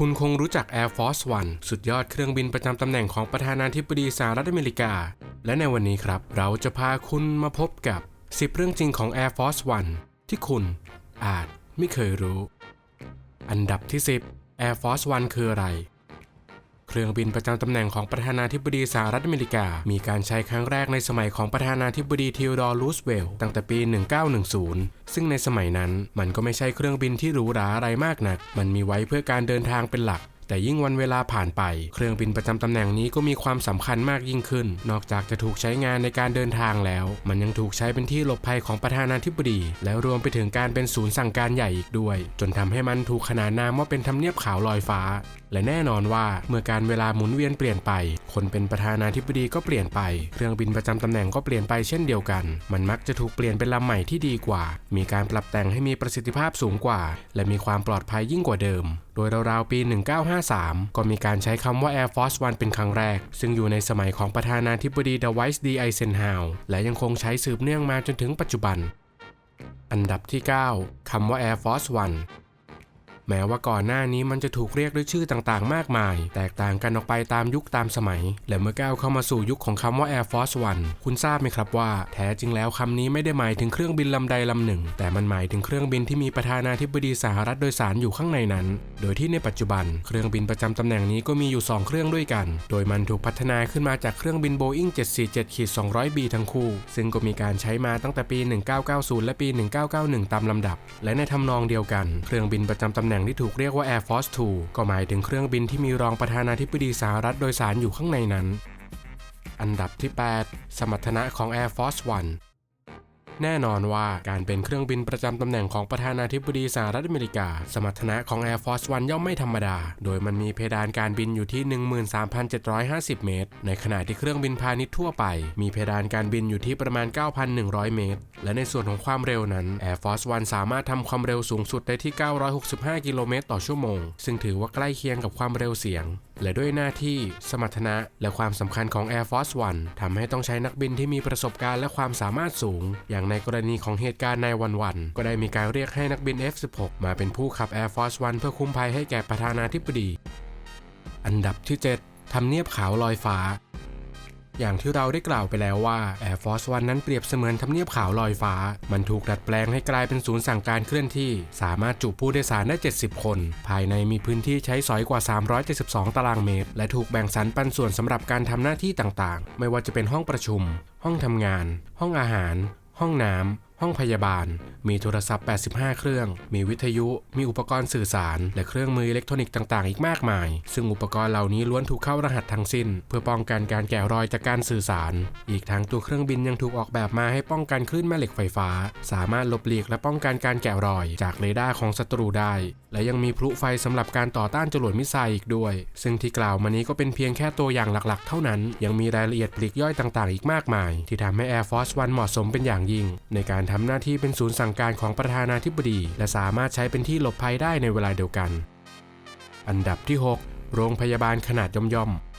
คุณคงรู้จัก Air Force One สุดยอดเครื่องบินประจำตำแหน่งของประธานาธิบดีสหรัฐอเมริกา และในวันนี้ครับ เราจะพาคุณมาพบกับ 10 เรื่องจริงของ Air Force One ที่คุณอาจไม่เคยรู้ อันดับที่ 10 Air Force One คืออะไร เครื่องบินประจำตำแหน่งของประธานาธิบดีสหรัฐอเมริกา มีการใช้ครั้งแรกในสมัยของประธานาธิบดีทิวดอร์รูสเวลต์ตั้งแต่ปี 1910 ซึ่งในสมัยนั้นมันก็ไม่ใช่เครื่องบินที่หรูหราอะไรมากนัก มันมีไว้เพื่อการเดินทางเป็นหลักแต่ยิ่งวันเวลาผ่านไป เครื่องบินประจำตำแหน่งนี้ก็มีความสำคัญมากยิ่งขึ้น นอกจากจะถูกใช้งานในการเดินทางแล้ว มันยังถูกใช้เป็นที่หลบภัยของประธานาธิบดี และรวมไปถึงการเป็นศูนย์สั่งการใหญ่อีกด้วย จนทำให้มันถูกขนานนามว่าเป็นทำเนียบขาวลอยฟ้า และแน่นอนว่าเมื่อการเวลาหมุนเวียนเปลี่ยนไป คนเป็นประธานาธิบดีก็เปลี่ยนไป เครื่องบินประจำตำแหน่งก็เปลี่ยนไปเช่นเดียวกัน มันมักจะถูกเปลี่ยนเป็นลำใหม่ที่ดีกว่า มีการปรับแต่งให้มีประสิทธิภาพสูงกว่า และมีความปลอดภัยยิ่งกว่าเดิม โดยราวๆปี 1953 ก็มีการใช้คำว่า Air Force One เป็นครั้งแรก ซึ่งอยู่ในสมัยของประธานาธิบดีดไวส์ดีไอเซนฮาวและยังคงใช้สืบเนื่องมาจนถึงปัจจุบัน อันดับที่ 9 คำว่า Air Force One แม้ว่าก่อนหน้านี้มันจะถูกเรียกด้วยชื่อต่างๆ มากมาย แตกต่างกันออกไปตามยุคตามสมัย และเมื่อก้าวเข้ามาสู่ยุคของคำว่า Air Force One คุณทราบไหมครับว่า แท้จริงแล้วคำนี้ไม่ได้หมายถึงเครื่องบินลำใดลำหนึ่ง แต่มันหมายถึงเครื่องบินที่มีประธานาธิบดีสหรัฐโดยสารอยู่ข้างในนั้น โดยที่ในปัจจุบัน เครื่องบินประจำตำแหน่งนี้ก็มีอยู่ 2 เครื่องด้วยกัน โดยมันถูกพัฒนาขึ้นมาจากเครื่องบิน Boeing 747-200B ทั้งคู่ ซึ่งก็มีการใช้มาตั้งแต่ปี 1990 และปี 1991 ตามลำดับ และในทำนองเดียวกัน เครื่องบินประจำตำแหน่งที่ถูกเรียกว่า Air Force 2 ก็หมายถึงเครื่องบินที่มีรองประธานาธิบดีสหรัฐโดยสารอยู่ข้างในนั้น อันดับที่ 8 สมรรถนะของ Air Force 1 แน่นอนว่าการเป็นเครื่องบินประจำตำแหน่งของประธานาธิบดีสหรัฐอเมริกา สมรรถนะของ Air Force One ย่อมไม่ธรรมดา โดยมันมีเพดานการบินอยู่ที่ 13,750 เมตร ในขณะที่เครื่องบินพาณิชย์ทั่วไป มีเพดานการบินอยู่ที่ประมาณ 9,100 เมตร และในส่วนของความเร็วนั้น Air Force One สามารถทำความเร็วสูงสุดได้ที่ 965 กิโลเมตรต่อชั่วโมง ซึ่งถือว่าใกล้เคียงกับความเร็วเสียง และด้วยหน้าที่สมรรถนะและความสำคัญของ Air Force One ทำให้ต้องใช้นักบินที่มีประสบการณ์และความสามารถสูง อย่างในกรณีของเหตุการณ์ในวันวันก็ได้มีการเรียกให้นักบิน F-16 มาเป็นผู้ขับ Air Force One เพื่อคุ้มภัยให้แก่ประธานาธิบดี อันดับที่ 7ทำเนียบขาวลอยฟ้า อย่างที่เราได้กล่าวไปแล้วว่า Air Force One นั้นเปรียบเสมือนทำเนียบขาวลอยฟ้า มันถูกดัดแปลงให้กลายเป็นศูนย์สั่งการเคลื่อนที่ สามารถจุผู้โดยสารได้ 70 คน ภายในมีพื้นที่ใช้สอยกว่า 372 ตารางเมตร และถูกแบ่งสรรปันส่วนสำหรับการทำหน้าที่ต่างๆ ไม่ว่าจะเป็นห้องประชุม ห้องทำงาน ห้องอาหาร ห้องน้ำ ห้องพยาบาล มีโทรศัพท์ 85 เครื่อง มีวิทยุ มีอุปกรณ์สื่อสาร และเครื่องมืออิเล็กทรอนิกส์ต่างๆ อีกมากมาย ซึ่งอุปกรณ์เหล่านี้ล้วนถูกเข้ารหัสทั้งสิ้น เพื่อป้องกันการแกะรอยจากการสื่อสาร อีกทั้งตัวเครื่องบินยังถูกออกแบบมาให้ป้องกันคลื่นแม่เหล็กไฟฟ้า สามารถหลบหลีกและป้องกันการแกะรอย จากเรดาร์ของศัตรูได้ และยังมีพลุไฟสำหรับการต่อต้านจรวดมิสไซล์อีกด้วย ซึ่งที่กล่าวมานี้ก็เป็นเพียงแค่ตัวอย่างหลักๆ เท่านั้น ยังมีรายละเอียดปลีกย่อยต่างๆ อีกมากมาย ที่ทำให้ Air Force One เหมาะสมเป็นอย่างยิ่ง ในการททำหน้าที่เป็นศูนย์สั่งการของประธานาธิบดี และสามารถใช้เป็นที่หลบภัยได้ในเวลาเดียวกัน อันดับที่ 6 โรงพยาบาลขนาดย่อมๆ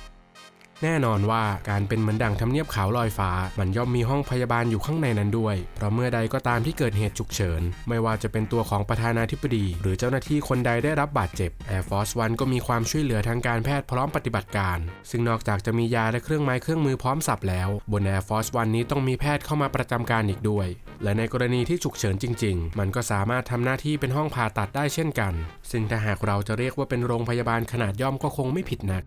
แน่นอนว่าการเป็นเหมือนดั่งทำเนียบขาวลอยฟ้า มันย่อมมีห้องพยาบาลอยู่ข้างในนั้นด้วย เพราะเมื่อใดก็ตามที่เกิดเหตุฉุกเฉิน ไม่ว่าจะเป็นตัวของประธานาธิบดี หรือเจ้าหน้าที่คนใดได้รับบาดเจ็บ Air Force One ก็มีความช่วยเหลือทางการแพทย์พร้อมปฏิบัติการ ซึ่งนอกจากจะมียาและเครื่องไม้เครื่องมือพร้อมสับแล้ว บน Air Force One นี้ต้องมีแพทย์เข้ามาประจำการอีกด้วย และในกรณีที่ฉุกเฉินจริง ๆ มันก็สามารถทำหน้าที่เป็นห้องผ่าตัดได้เช่นกัน ซึ่งถ้าหากเราจะเรียกว่าเป็นโรงพยาบาลขนาดย่อมก็คงไม่ผิดนัก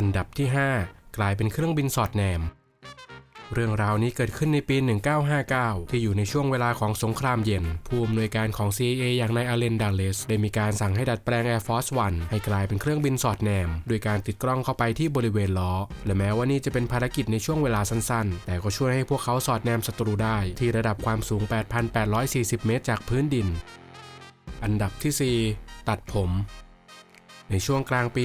อันดับที่ 5 กลายเป็นเครื่องบินสอดแนม เรื่องราวนี้เกิดขึ้นในปี 1959 ที่อยู่ในช่วงเวลาของสงครามเย็น ผู้อำนวยการของ CIA อย่างนายอาเลนดัลเลสได้มีการสั่งให้ดัดแปลง Air Force One ให้กลายเป็นเครื่องบินสอดแนม โดยการติดกล้องเข้าไปที่บริเวณล้อ และแม้ว่านี่จะเป็นภารกิจในช่วงเวลาสั้นๆ แต่ก็ช่วยให้พวกเขาสอดแนมศัตรูได้ ที่ระดับความสูง 8,840 เมตรจากพื้นดิน อันดับที่ 4 ตัดผม ในช่วงกลางปี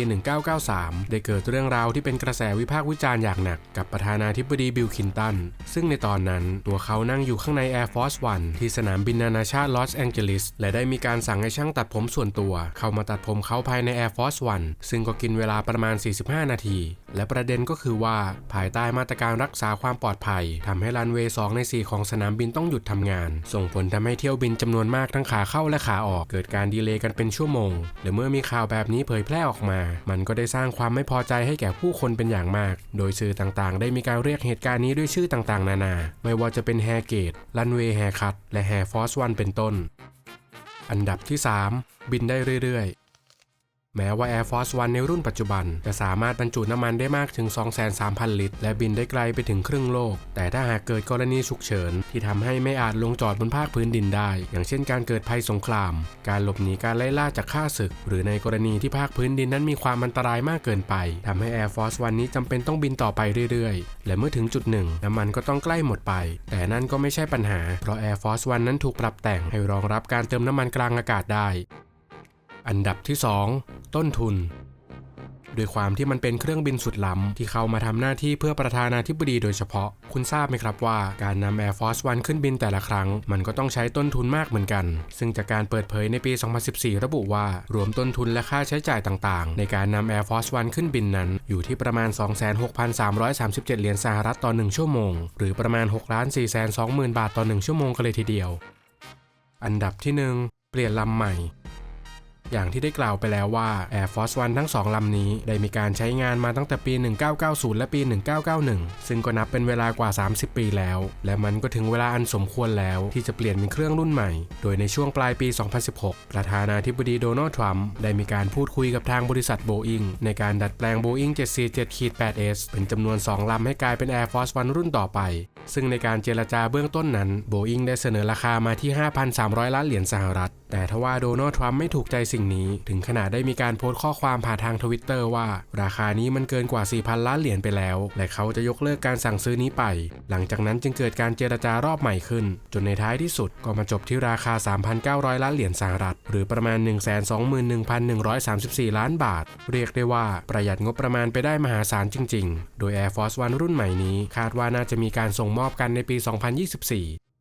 1993 ได้เกิดเรื่องราวที่เป็นกระแสวิพากษ์วิจารณ์อย่างหนักกับประธานาธิบดีบิลคินตัน ซึ่งในตอนนั้นตัวเขานั่งอยู่ข้างใน Air Force One ที่สนามบินนานาชาติลอสแองเจลิส และได้มีการสั่งให้ช่างตัดผมส่วนตัว เข้ามาตัดผมเขาภายใน Air Force One ซึ่งก็กินเวลาประมาณ 45 นาที และประเด็นก็คือว่าภายใต้มาตรการรักษาความปลอดภัยทำให้รันเวย์ 2 ใน 4 ของสนามบินต้องหยุดทำงาน ส่งผลทำให้เที่ยวบินจำนวนมากทั้งขาเข้าและขาออก เกิดการดีเลย์กันเป็นชั่วโมงและเมื่อมีข่าวแบบนี้เผยแพร่ออกมา มันก็ได้สร้างความไม่พอใจให้แก่ผู้คนเป็นอย่างมาก โดยสื่อต่างๆ ได้มีการเรียกเหตุการณ์นี้ด้วยชื่อต่างๆ นานา ไม่ว่าจะเป็นแฮเกตลันเวย์แฮคัตและแฮฟอสวันเป็นต้น อันดับที่ 3 บินได้เรื่อยๆ แม้ว่า Air Force One ในรุ่นปัจจุบัน จะสามารถบรรจุน้ำมันได้มากถึง 23,000 ลิตร และบินได้ไกลไปถึงครึ่งโลก แต่ถ้าหากเกิดกรณีฉุกเฉิน ที่ทำให้ไม่อาจลงจอดบนภาคพื้นดินได้ อย่างเช่นการเกิดภัยสงคราม การหลบหนีการไล่ล่าจากข้าศึก หรือในกรณีที่ภาคพื้นดินนั้นมีความอันตรายมากเกินไปทำให้ Air Force One นี้จำเป็นต้องบินต่อไปเรื่อยๆ และเมื่อถึงจุดหนึ่งน้ำมันก็ต้องใกล้หมดไป แต่นั่นก็ไม่ใช่ปัญหา เพราะ Air Force One นั้นถูกปรับแต่งให้รองรับการเติมน้ำมันกลางอากาศได้ อันดับที่ 2 ต้นทุนด้วยความที่มันเป็นเครื่องบินสุดล้ำที่เข้ามาทำหน้าที่เพื่อประธานาธิบดีโดยเฉพาะ คุณทราบไหมครับว่าการนำ Air Force One ขึ้นบินแต่ละครั้ง มันก็ต้องใช้ต้นทุนมากเหมือนกัน ซึ่งจากการเปิดเผยในปี 2014 ระบุว่า รวมต้นทุนและค่าใช้จ่ายต่างๆ ในการนำ Air Force One ขึ้นบินนั้น อยู่ที่ประมาณ 26,337 เหรียญสหรัฐต่อ 1 ชั่วโมง หรือประมาณ6 4 2 0 0 0 0 บาทต่อ 1 ชั่วโมงกันเลยทีเดียว อันดับที่ 1 เปลี่ยนลำใหม่ อย่างที่ได้กล่าวไปแล้วว่า Air Force One ทั้งสองลำนี้ ได้มีการใช้งานมาตั้งแต่ปี 1990 และปี 1991 ซึ่งก็นับเป็นเวลากว่า 30 ปีแล้ว และมันก็ถึงเวลาอันสมควรแล้วที่จะเปลี่ยนเป็นเครื่องรุ่นใหม่ โดยในช่วงปลายปี 2016 ประธานาธิบดีโดนัลด์ทรัมป์ได้มีการพูดคุยกับทางบริษัทโบอิงในการดัดแปลง Boeing 747-8S เป็นจำนวน 2 ลำให้กลายเป็น Air Force One รุ่นต่อไป ซึ่งในการเจรจาเบื้องต้นนั้น Boeing ได้เสนอราคามาที่ 5,300 ล้านเหรียญสหรัฐ แต่ทว่าโดนัลด์ทรัมป์ไม่ถูกใจสิ่งนี้ ถึงขนาดได้มีการโพสต์ข้อความผ่านทางทวิตเตอร์ว่า ราคานี้มันเกินกว่า 4,000 ล้านเหรียญไปแล้ว และเขาจะยกเลิกการสั่งซื้อนี้ไป หลังจากนั้นจึงเกิดการเจรจารอบใหม่ขึ้น จนในท้ายที่สุดก็มาจบที่ราคา 3,900 ล้านเหรียญสหรัฐ หรือประมาณ 121,134 ล้านบาท เรียกได้ว่าประหยัดงบประมาณไปได้มหาศาลจริง ๆ โดย Air Force One รุ่นใหม่นี้ คาดว่าน่าจะมีการส่งมอบกันในปี 2024